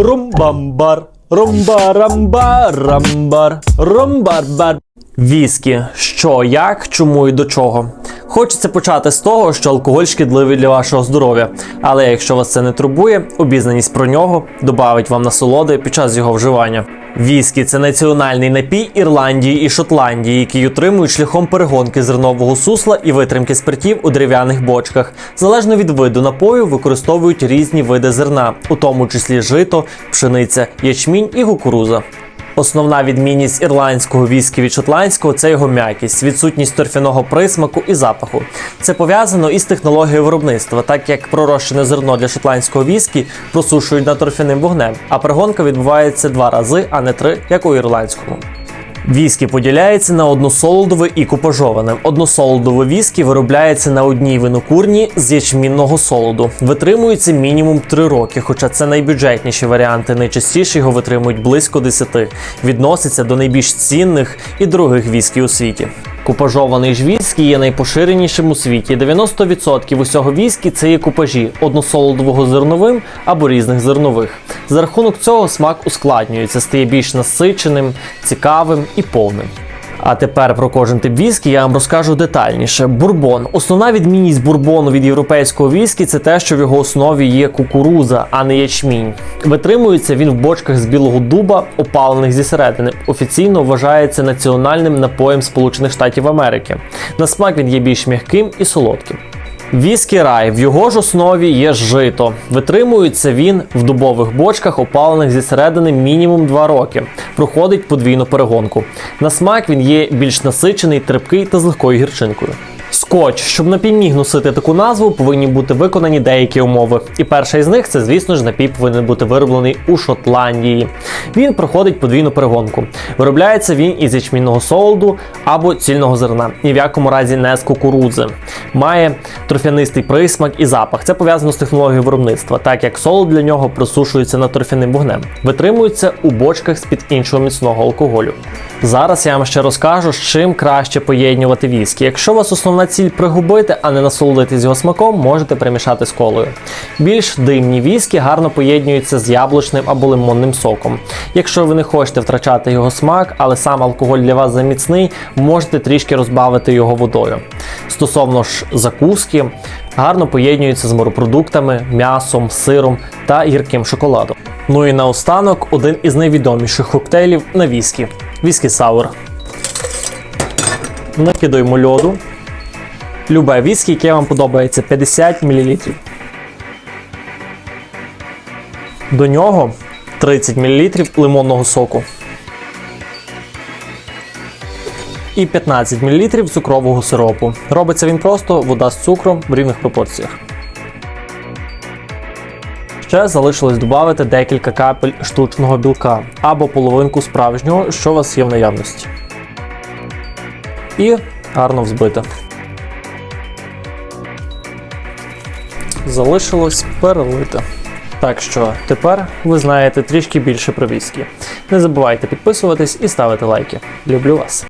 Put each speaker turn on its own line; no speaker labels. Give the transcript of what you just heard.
Румбамбар, румбарамбарамбар, румбарбар. Віскі. Що, як, чому і до чого? Хочеться почати з того, що алкоголь шкідливий для вашого здоров'я. Але якщо вас це не турбує, обізнаність про нього добавить вам насолоди під час його вживання. Віскі це національний напій Ірландії і Шотландії, який утримують шляхом перегонки зернового сусла і витримки спиртів у дерев'яних бочках. Залежно від виду напою використовують різні види зерна, у тому числі жито, пшениця, ячмінь і кукуруза. Основна відмінність ірландського віскі від шотландського це його м'якість, відсутність торфяного присмаку і запаху. Це пов'язано із технологією виробництва, так як пророщене зерно для шотландського віскі просушують на торфяним вогнем, а пригонка відбувається два рази, а не три, як у ірландському. Віскі поділяється на односолодове і купажоване. Односолодове віскі виробляється на одній винокурні з ячмінного солоду. Витримується мінімум 3 роки, хоча це найбюджетніші варіанти. Найчастіше його витримують близько 10. Відноситься до найбільш цінних і дорогих віскі у світі. Купажований ж віскі є найпоширенішим у світі. 90% усього віскі це є купажі односолодового зерновим або різних зернових. За рахунок цього смак ускладнюється, стає більш насиченим, цікавим і повним. А тепер про кожен тип віскі я вам розкажу детальніше. Бурбон. Основна відмінність бурбону від європейського віскі це те, що в його основі є кукуруза, а не ячмінь. Витримується він в бочках з білого дуба, опалених зі середини. Офіційно вважається національним напоєм Сполучених Штатів Америки. На смак він є більш м'яким і солодким. Віскі рай в його ж основі є жито. Витримується він в дубових бочках, опалених зі середини мінімум 2 роки. Проходить подвійну перегонку. На смак він є більш насичений, терпкий та з легкою гірчинкою. Скотч, щоб напій носити таку назву, повинні бути виконані деякі умови. І перша із них це, звісно ж, напій повинен бути вироблений у Шотландії. Він проходить подвійну перегонку. Виробляється він із ячмінного солоду або цільного зерна, ні в якому разі не з кукурудзи. Має торфянистий присмак і запах. Це пов'язано з технологією виробництва, так як солод для нього просушується над торфяним вогнем. Витримується у бочках з-під іншого міцного алкоголю. Зараз я вам ще розкажу, з чим краще поєднувати віскі. Якщо у вас основна ціль пригубити, а не насолодитись його смаком, можете перемішати з колою. Більш димні віскі гарно поєднуються з яблучним або лимонним соком. Якщо ви не хочете втрачати його смак, але сам алкоголь для вас заміцний, можете трішки розбавити його водою. Стосовно ж закуски, гарно поєднуються з морепродуктами, м'ясом, сиром та гірким шоколадом. Ну і наостанок один із найвідоміших коктейлів на віскі віскі саур. Накидаємо льоду. Любе віскі, яке вам подобається 50 мл. До нього 30 мл лимонного соку. І 15 мл цукрового сиропу. Робиться він просто вода з цукром в рівних пропорціях. Ще залишилось додати декілька капель штучного білка або половинку справжнього, що у вас є в наявності. І гарно взбити. Залишилось перелити. Так що тепер ви знаєте трішки більше про віскі. Не забувайте підписуватись і ставити лайки. Люблю вас!